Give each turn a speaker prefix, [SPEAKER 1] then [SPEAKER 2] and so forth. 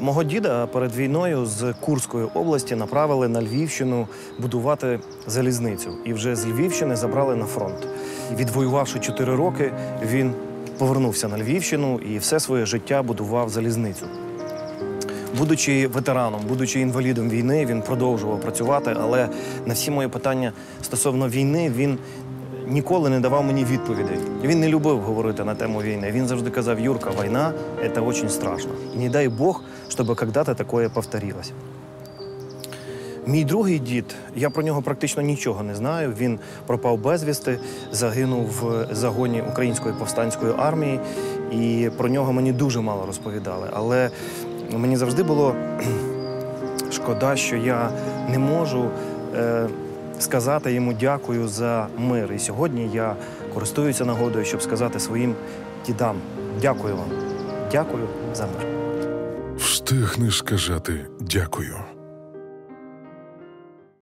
[SPEAKER 1] Мого діда перед війною з Курської області направили на Львівщину будувати залізницю. І вже з Львівщини забрали на фронт. Відвоювавши 4 роки, він повернувся на Львівщину і все своє життя будував залізницю. Будучи ветераном, будучи інвалідом війни, він продовжував працювати, але на всі мої питання стосовно війни він ніколи не давав мені відповідей. Він не любив говорити на тему війни. Він завжди казав: Юрка, війна це дуже страшно. І не дай Бог, щоб когда-то такое повторилось. Мій другий дід, я про нього практично нічого не знаю. Він пропав безвісти, загинув в загоні української повстанської армії, і про нього мені дуже мало розповідали. Але мені завжди було шкода, що я не можу е, сказати йому дякую за мир. І сьогодні я користуюся нагодою, щоб сказати своїм дідам дякую вам, дякую за мир.
[SPEAKER 2] Встигнеш сказати дякую.